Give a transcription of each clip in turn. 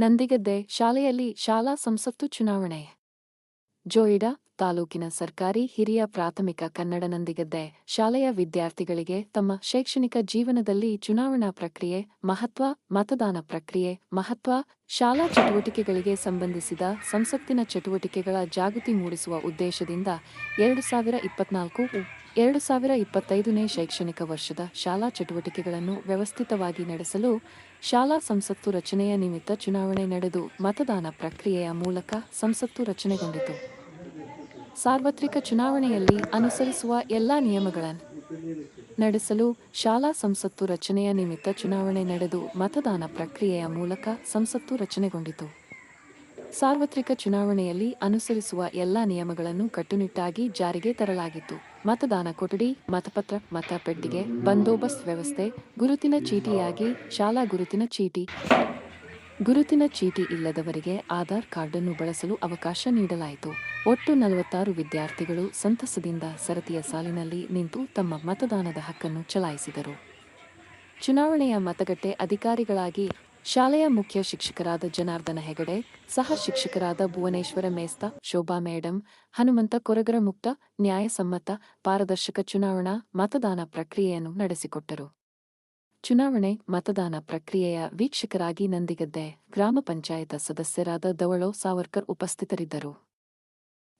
ನಂದಿಗದ್ದೆ ಶಾಲೆಯಲ್ಲಿ ಶಾಲಾ ಸಂಸತ್ತು ಚುನಾವಣೆ. ಜೋಯಿಡಾ ತಾಲೂಕಿನ ಸರ್ಕಾರಿ ಹಿರಿಯ ಪ್ರಾಥಮಿಕ ಕನ್ನಡ ನಂದಿಗದ್ದೆ ಶಾಲೆಯ ವಿದ್ಯಾರ್ಥಿಗಳಿಗೆ ತಮ್ಮ ಶೈಕ್ಷಣಿಕ ಜೀವನದಲ್ಲಿ ಚುನಾವಣಾ ಪ್ರಕ್ರಿಯೆ, ಮಹತ್ವ, ಮತದಾನ ಪ್ರಕ್ರಿಯೆ, ಮಹತ್ವ, ಶಾಲಾ ಚಟುವಟಿಕೆಗಳಿಗೆ ಸಂಬಂಧಿಸಿದ ಸಂಸತ್ತಿನ ಚಟುವಟಿಕೆಗಳ ಜಾಗೃತಿ ಮೂಡಿಸುವ ಉದ್ದೇಶದಿಂದ ಎರಡು ಸಾವಿರ ಇಪ್ಪತ್ನಾಲ್ಕು ಎರಡು ಸಾವಿರ ಇಪ್ಪತ್ತೈದನೇ ಶೈಕ್ಷಣಿಕ ವರ್ಷದ ಶಾಲಾ ಚಟುವಟಿಕೆಗಳನ್ನು ವ್ಯವಸ್ಥಿತವಾಗಿ ನಡೆಸಲು ಶಾಲಾ ಸಂಸತ್ತು ರಚನೆಯ ನಿಮಿತ್ತ ಚುನಾವಣೆ ನಡೆದು ಮತದಾನ ಪ್ರಕ್ರಿಯೆಯ ಮೂಲಕ ಸಂಸತ್ತು ರಚನೆಗೊಂಡಿತು. ಸಾರ್ವತ್ರಿಕ ಚುನಾವಣೆಯಲ್ಲಿ ಅನುಸರಿಸುವ ಎಲ್ಲಾ ನಿಯಮಗಳನ್ನು ನಡೆಸಲು ಶಾಲಾ ಸಂಸತ್ತು ರಚನೆಯ ನಿಮಿತ್ತ ಚುನಾವಣೆ ನಡೆದು ಮತದಾನ ಪ್ರಕ್ರಿಯೆಯ ಮೂಲಕ ಸಂಸತ್ತು ರಚನೆಗೊಂಡಿತು. ಸಾರ್ವತ್ರಿಕ ಚುನಾವಣೆಯಲ್ಲಿ ಅನುಸರಿಸುವ ಎಲ್ಲಾ ನಿಯಮಗಳನ್ನು ಕಟ್ಟುನಿಟ್ಟಾಗಿ ಜಾರಿಗೆ ತರಲಾಗಿತ್ತು. ಮತದಾನ ಕೊಠಡಿ, ಮತಪತ್ರ, ಮತಪೆಟ್ಟಿಗೆ, ಬಂದೋಬಸ್ತ್ ವ್ಯವಸ್ಥೆ, ಗುರುತಿನ ಚೀಟಿಯಾಗಿ ಶಾಲಾ ಗುರುತಿನ ಚೀಟಿ. ಗುರುತಿನ ಚೀಟಿ ಇಲ್ಲದವರಿಗೆ ಆಧಾರ್ ಕಾರ್ಡನ್ನು ಬಳಸಲು ಅವಕಾಶ ನೀಡಲಾಯಿತು. ಒಟ್ಟು ನಲವತ್ತಾರು ವಿದ್ಯಾರ್ಥಿಗಳು ಸಂತಸದಿಂದ ಸರತಿಯ ಸಾಲಿನಲ್ಲಿ ನಿಂತು ತಮ್ಮ ಮತದಾನದ ಹಕ್ಕನ್ನು ಚಲಾಯಿಸಿದರು. ಚುನಾವಣೆಯ ಮತಗಟ್ಟೆ ಅಧಿಕಾರಿಗಳಾಗಿ ಶಾಲೆಯ ಮುಖ್ಯ ಶಿಕ್ಷಕರಾದ ಜನಾರ್ದನ ಹೆಗಡೆ, ಸಹ ಶಿಕ್ಷಕರಾದ ಭುವನೇಶ್ವರ ಮೇಸ್ತ, ಶೋಭಾ ಮೇಡಂ, ಹನುಮಂತ ಕೊರಗರ ಮುಕ್ತ, ನ್ಯಾಯಸಮ್ಮತ, ಪಾರದರ್ಶಕ ಚುನಾವಣಾ, ಮತದಾನ ಪ್ರಕ್ರಿಯೆಯನ್ನು ನಡೆಸಿಕೊಟ್ಟರು. ಚುನಾವಣೆ ಮತದಾನ ಪ್ರಕ್ರಿಯೆಯ ವೀಕ್ಷಕರಾಗಿ ನಂದಿಗದ್ದೆ ಗ್ರಾಮ ಪಂಚಾಯತ ಸದಸ್ಯರಾದ ದವಳೋ ಸಾವರ್ಕರ್ ಉಪಸ್ಥಿತರಿದ್ದರು.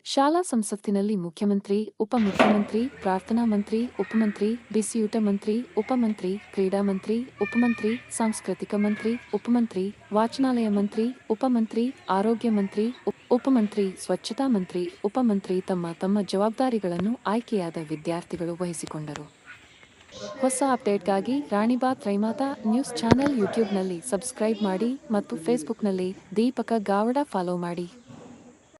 ಶಾಲಾ ಸಂಸತ್ತಿನಲ್ಲಿ ಮುಖ್ಯಮಂತ್ರಿ, ಉಪಮುಖ್ಯಮಂತ್ರಿ, ಪ್ರಾರ್ಥನಾ ಮಂತ್ರಿ, ಉಪಮಂತ್ರಿ, ಬಿಸಿಯೂಟ ಮಂತ್ರಿ, ಉಪಮಂತ್ರಿ, ಕ್ರೀಡಾ ಮಂತ್ರಿ, ಉಪಮಂತ್ರಿ, ಸಾಂಸ್ಕೃತಿಕ ಮಂತ್ರಿ, ಉಪಮಂತ್ರಿ, ವಾಚನಾಲಯ ಮಂತ್ರಿ, ಉಪಮಂತ್ರಿ, ಆರೋಗ್ಯ ಮಂತ್ರಿ ಉಪ್- ಉಪಮಂತ್ರಿ, ಸ್ವಚ್ಛತಾ ಮಂತ್ರಿ, ಉಪಮಂತ್ರಿ ತಮ್ಮ ತಮ್ಮ ಜವಾಬ್ದಾರಿಗಳನ್ನು ಆಯ್ಕೆಯಾದ ವಿದ್ಯಾರ್ಥಿಗಳು ವಹಿಸಿಕೊಂಡರು. ಹೊಸ ಅಪ್ಡೇಟ್ಗಾಗಿ ರಾಣಿಬಾ ತ್ರೈಮಾತಾ ನ್ಯೂಸ್ ಚಾನೆಲ್ ಯೂಟ್ಯೂಬ್ನಲ್ಲಿ ಸಬ್ಸ್ಕ್ರೈಬ್ ಮಾಡಿ ಮತ್ತು ಫೇಸ್ಬುಕ್ನಲ್ಲಿ ದೀಪಕ ಗಾವಡ ಫಾಲೋ ಮಾಡಿ.